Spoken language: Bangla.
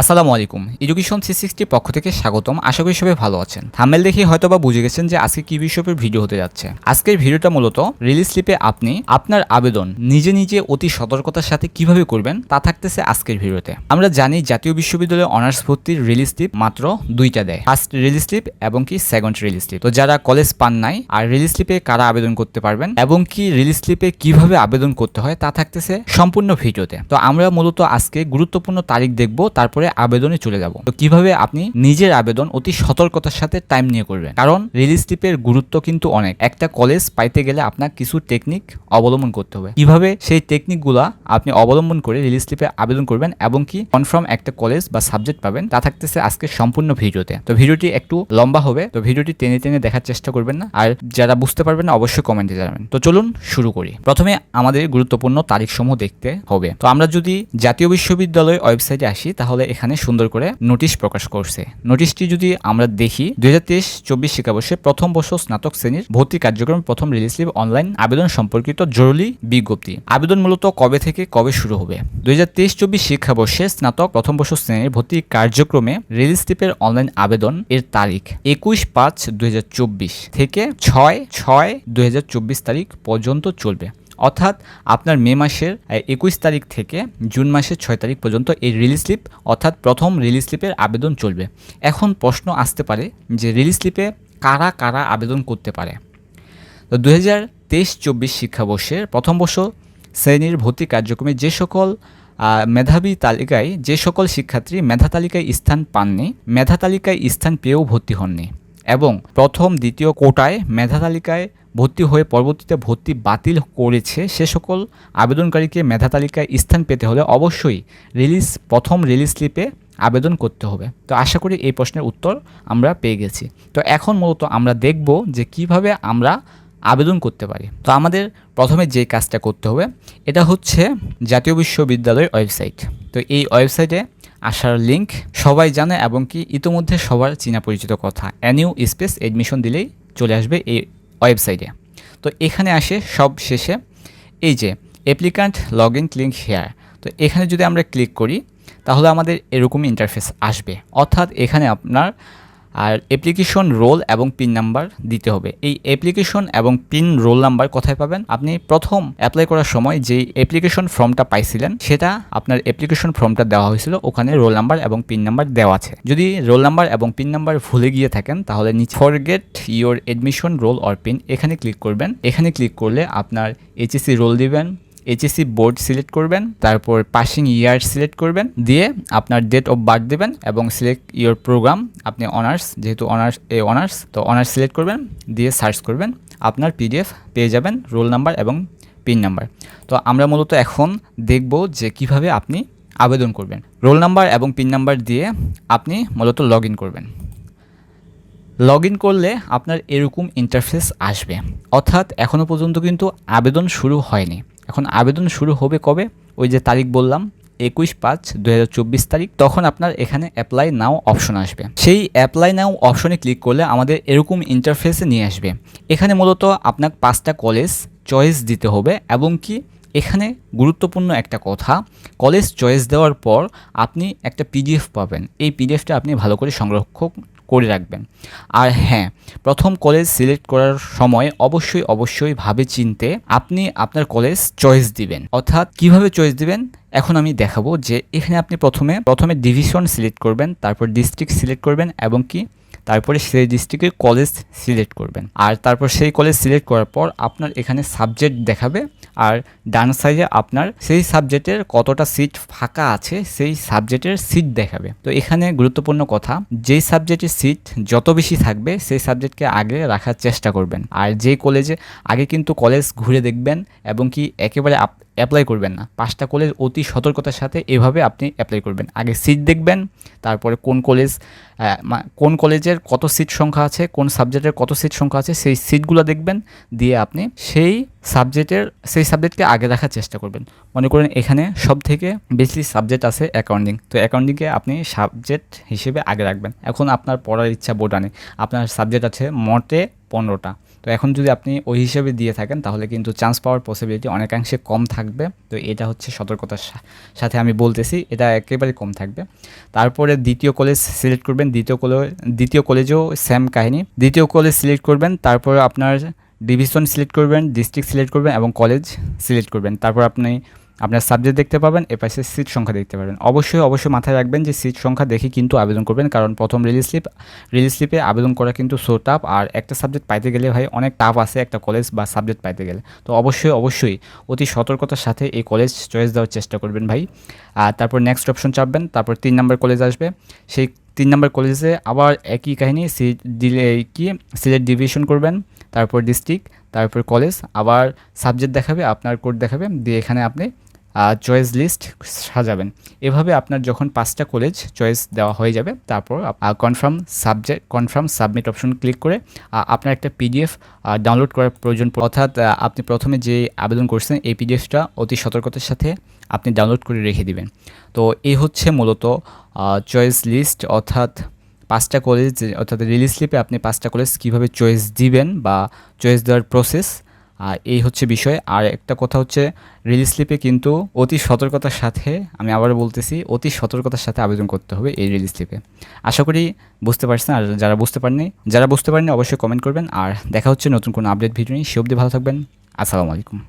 আসসালামু আলাইকুম। এডুকেশন থ্রি সিক্সটির পক্ষ থেকে স্বাগতম। আশা করি সবাই ভালো আছেন। থামেল দেখে হয়তো বা বুঝে গেছেন যে আজকে কি বিষয়ের ভিডিও হতে যাচ্ছে। আজকের ভিডিওটা মূলত রিলিজ স্লিপে আপনি আপনার আবেদন নিজে নিজে অতি সতর্কতার সাথে কীভাবে করবেন তা থাকতেছে আজকের ভিডিওতে। আমরা জানি জাতীয় বিশ্ববিদ্যালয়ে অনার্স ভর্তির রিলিজ স্লিপ মাত্র দুইটা দেয়। ফার্স্ট রিলিজ স্লিপ এবং কি সেকেন্ড রিলিজ স্লিপ তো যারা কলেজ পান নাই, আর রিলিজ স্লিপে কারা আবেদন করতে পারবেন এবং কি রিলিজ স্লিপে কীভাবে আবেদন করতে হয় তা থাকতেছে সম্পূর্ণ ভিডিওতে। তো আমরা মূলত আজকে গুরুত্বপূর্ণ তারিখ দেখব, তারপরে আবেদনে চলে যাব। তো কীভাবে আপনি নিজের আবেদন অতি সতর্কতার সাথে টাইম নিয়ে করবেন? কারণ রিলিজ স্লিপের গুরুত্ব কিন্তু অনেক। একটা কলেজ পাইতে গেলে আপনার কিছু টেকনিক অবলম্বন করতে হবে। কীভাবে সেই টেকনিকগুলা আপনি অবলম্বন করে রিলিজ স্লিপে আবেদন করবেন এবং কি কনফার্ম একটা কলেজ বা সাবজেক্ট পাবেন, তা থাকতেছে আজকে সম্পূর্ণ ভিডিওতে। তো ভিডিওটি একটু লম্বা হবে, তো ভিডিওটি টেনে টেনে দেখার চেষ্টা করবেন না। আর যারা বুঝতে পারবেন না, অবশ্যই কমেন্টে জানাবেন। তো চলুন শুরু করি। প্রথমে আমাদের গুরুত্বপূর্ণ তারিখসমূহ দেখতে হবে। তো আমরা যদি জাতীয় বিশ্ববিদ্যালয় ওয়েবসাইটে আসি, তাহলে এখানে সুন্দর করে নোটিশ প্রকাশ করছে। নোটিশটি যদি আমরা দেখি, দুই হাজার তেইশ চব্বিশ শিক্ষাবর্ষে প্রথম বর্ষ স্নাতক শ্রেণির ভর্তি কার্যক্রম প্রথম রিলিজ স্লিপ অনলাইন আবেদন সম্পর্কিত জরুরি বিজ্ঞপ্তি। আবেদন মূলত কবে থেকে কবে শুরু হবে? দুই হাজার তেইশ চব্বিশ শিক্ষাবর্ষে স্নাতক প্রথম বর্ষ শ্রেণির ভর্তি কার্যক্রমে রিলিজ স্লিপের অনলাইন আবেদন এর তারিখ একুশ পাঁচ দুই থেকে ছয় ছয় দুই তারিখ পর্যন্ত চলবে। অর্থাৎ আপনার মে মাসের একুশ তারিখ থেকে জুন মাসের ছয় তারিখ পর্যন্ত এই রিলিজ স্লিপ অর্থাৎ প্রথম রিলিজ স্লিপের আবেদন চলবে। এখন প্রশ্ন আসতে পারে যে রিলিজ স্লিপে কারা কারা আবেদন করতে পারে? তো দু হাজার তেইশ চব্বিশ শিক্ষাবর্ষের প্রথম বর্ষ শ্রেণির ভর্তি কার্যক্রমে যে সকল মেধাবী তালিকায়, যে সকল শিক্ষার্থী মেধা তালিকায় স্থান পাননি, মেধা তালিকায় স্থান পেয়েও ভর্তি হননি এবং প্রথম, দ্বিতীয় কোটায় মেধা তালিকায় ভর্তি হয়ে পরবর্তীতে ভর্তি বাতিল করেছে সে সকল আবেদনকারীকে মেধা তালিকায় স্থান পেতে হলে অবশ্যই রিলিজ, প্রথম রিলিজ স্লিপে আবেদন করতে হবে। তো আশা করি এই প্রশ্নের উত্তর আমরা পেয়ে গেছি। তো এখন মূলত আমরা দেখব যে কীভাবে আমরা আবেদন করতে পারি। তো আমাদের প্রথমে যে কাজটা করতে হবে, এটা হচ্ছে জাতীয় বিশ্ববিদ্যালয়ের ওয়েবসাইট। তো এই ওয়েবসাইটে আসার লিঙ্ক সবাই জানে এবং কি ইতোমধ্যে সবার চীনা পরিচিত কথা। অ্যানিউ স্পেস এডমিশন দিলেই চলে আসবে এই ওয়েবসাইটে। তো এখানে আসে সব শেষে এই যে applicant log in click here তো এখানে যদি আমরা ক্লিক করি, তাহলে আমাদের এরকম ইন্টারফেস আসবে। অর্থাৎ এখানে আপনার আর অ্যাপ্লিকেশন রোল এবং পিন নাম্বার দিতে হবে। এই অ্যাপ্লিকেশন এবং পিন রোল নাম্বার কোথায় পাবেন? আপনি প্রথম অ্যাপ্লাই করার সময় যে অ্যাপ্লিকেশন ফর্মটা পাইছিলেন, সেটা আপনার অ্যাপ্লিকেশন ফর্মটা দেওয়া হয়েছিল। ওখানে রোল নাম্বার এবং পিন নাম্বার দেওয়া আছে। যদি রোল নাম্বার এবং পিন নাম্বার ভুলে গিয়ে থাকেন, তাহলে নিচে forget your admission roll or pin এখানে ক্লিক করবেন। এখানে ক্লিক করলে আপনার এইচএসসি রোল দিবেন। এইচএসসি বোর্ড সিলেক্ট করবেন, তারপর পাসিং ইয়ার সিলেক্ট করবেন, দিয়ে আপনার ডেট অফ বার্থ দেবেন এবং সিলেক্ট ইওর প্রোগ্রাম আপনি অনার্স যেহেতু অনার্স এ অনার্স তো অনার্স সিলেক্ট করবেন, দিয়ে সার্চ করবেন, আপনার পিডিএফ পেয়ে যাবেন রোল নাম্বার এবং পিন নাম্বার তো আমরা মূলত এখন দেখব যে কীভাবে আপনি আবেদন করবেন। রোল নাম্বার এবং পিন নাম্বার দিয়ে আপনি মূলত লগ করবেন। লগ ইন করলে আপনার এরকম ইন্টারফেস আসবে। অর্থাৎ এখনও পর্যন্ত কিন্তু আবেদন শুরু হয়নি। এখন আবেদন শুরু হবে কবে? ওই যে তারিখ বললাম, একুশ পাঁচ দু তারিখ। তখন আপনার এখানে অ্যাপ্লাই নাও অপশন আসবে। সেই অ্যাপ্লাই নাও অপশনে ক্লিক করলে আমাদের এরকম ইন্টারফেসে নিয়ে আসবে। এখানে মূলত আপনার পাঁচটা কলেজ চয়েস দিতে হবে এবং কি এখানে গুরুত্বপূর্ণ একটা কথা কলেজ চয়েস দেওয়ার পর আপনি একটা পিডিএফ পাবেন। এই পিডিএফটা আপনি ভালো করে সংরক্ষণ করে রাখবেন। আর হ্যাঁ প্রথম কলেজ সিলেক্ট করার সময় অবশ্যই অবশ্যই ভাবে চিনতে আপনি আপনার কলেজ চয়েস দিবেন। অর্থাৎ কীভাবে চয়েস দিবেন? এখন আমি দেখাবো যে এখানে আপনি প্রথমে প্রথমে ডিভিশন সিলেক্ট করবেন, তারপর ডিস্ট্রিক্ট সিলেক্ট করবেন এবং কি তারপরে সেই ডিস্ট্রিক্টের কলেজ সিলেক্ট করবেন। আর তারপর সেই কলেজ সিলেক্ট করার পর আপনার এখানে সাবজেক্ট দেখাবে আর ডান সাইডে আপনার সেই সাবজেক্টের কতটা সিট ফাঁকা আছে সেই সাবজেক্টের সিট দেখাবে। তো এখানে গুরুত্বপূর্ণ কথা, যেই সাবজেক্টের সিট যত বেশি থাকবে সেই সাবজেক্টকে আগে রাখার চেষ্টা করবেন। আর যেই কলেজে আগে কিন্তু কলেজ ঘুরে দেখবেন এবং কি একেবারে অ্যাপ্লাই করবেন না। পাঁচটা কলেজ অতি সতর্কতার সাথে এভাবে আপনি অ্যাপ্লাই করবেন। আগে সিট দেখবেন, তারপরে কোন কলেজ কোন কলেজের কত সিট সংখ্যা আছে, কোন সাবজেক্টের কত সিট সংখ্যা আছে, সেই সিটগুলো দেখবেন, দিয়ে আপনি সেই সাবজেক্টের সেই সাবজেক্টকে আগে রাখার চেষ্টা করবেন। মনে করেন এখানে সব থেকে বেশি সাবজেক্ট আছে অ্যাকাউন্টিং তো অ্যাকাউন্টিংকে আপনি সাবজেক্ট হিসেবে আগে রাখবেন। এখন আপনার পড়ার ইচ্ছা বোর্ডানে আপনার সাবজেক্ট আছে মোটে পনেরোটা। তো এখন যদি আপনি ওই হিসেবে দিয়ে থাকেন, তাহলে কিন্তু চান্স পাওয়ার পসিবিলিটি অনেকাংশে কম থাকবে। তো এটা হচ্ছে সতর্কতার সাথে আমি বলতেছি, এটা একেবারে কম থাকবে। তারপরে দ্বিতীয় কলেজ সিলেক্ট করবেন, দ্বিতীয় কলেজ দ্বিতীয় কলেজেও সেম কাহিনী। দ্বিতীয় কলেজ সিলেক্ট করবেন, তারপরে আপনার ডিভিশন সিলেক্ট করবেন ডিস্ট্রিক্ট সিলেক্ট করবেন এবং কলেজ সিলেক্ট করবেন। তারপর আপনি আপনার সাবজেক্ট দেখতে পাবেন এপাশে সিট সংখ্যা দেখতে পাবেন। অবশ্যই অবশ্যই মাথায় রাখবেন যে সিট সংখ্যা দেখে কিন্তু আবেদন করবেন, কারণ প্রথম রিলিজ স্লিপ রিলিজ স্লিপে আবেদন করা কিন্তু সো টাফ আর একটা সাবজেক্ট পাইতে গেলে ভাই অনেক টাফ আছে একটা কলেজ বা সাবজেক্ট পাইতে গেলে। তো অবশ্যই অবশ্যই অতি সতর্কতার সাথে এই কলেজ চয়েস দেওয়ার চেষ্টা করবেন ভাই। আর তারপর নেক্সট অপশন চাপবেন, তারপর তিন নম্বর কলেজ আসবে। সেই তিন নম্বর কলেজে আবার একই কাহিনী সিট দিলে কি? সিলেক্ট ডিভিশন করবেন, তারপর ডিস্ট্রিক্ট তারপর কলেজ আবার সাবজেক্ট দেখাবে, আপনার কোড দেখাবে, দিয়ে এখানে আপনি চয়েস লিস্ট সাজাবেন। এভাবে আপনার যখন পাঁচটা কলেজ চয়েস দেওয়া হয়ে যাবে, তারপর confirm subject confirm submit option click করে আপনার একটা পিডিএফ ডাউনলোড করার প্রয়োজন অর্থাৎ আপনি প্রথমে যে আবেদন করছেন, এই পিডিএফটা অতি সতর্কতার সাথে আপনি ডাউনলোড করে রেখে দিবেন। তো এই হচ্ছে মূলত চয়েস লিস্ট অর্থাৎ পাঁচটা কলেজ অর্থাৎ রিলিজ স্লিপে আপনি পাঁচটা কলেজ কীভাবে চয়েস দিবেন বা চয়েস দেওয়ার প্রসেস আর এই হচ্ছে বিষয়। আর একটা কথা হচ্ছে রিলিজ স্লিপে কিন্তু অতি সতর্কতার সাথে, আমি আবার বলতেছি, অতি সতর্কতার সাথে আবেদন করতে হবে এই রিলিজ স্লিপে আশা করি বুঝতে পারছেন, আর যারা বুঝতে পারেনি যারা বুঝতে পারেনি অবশ্যই কমেন্ট করবেন। আর দেখা হচ্ছে নতুন কোনো আপডেট ভিডিও নিয়ে, সে অবধি ভালো থাকবেন। আসসালামু আলাইকুম।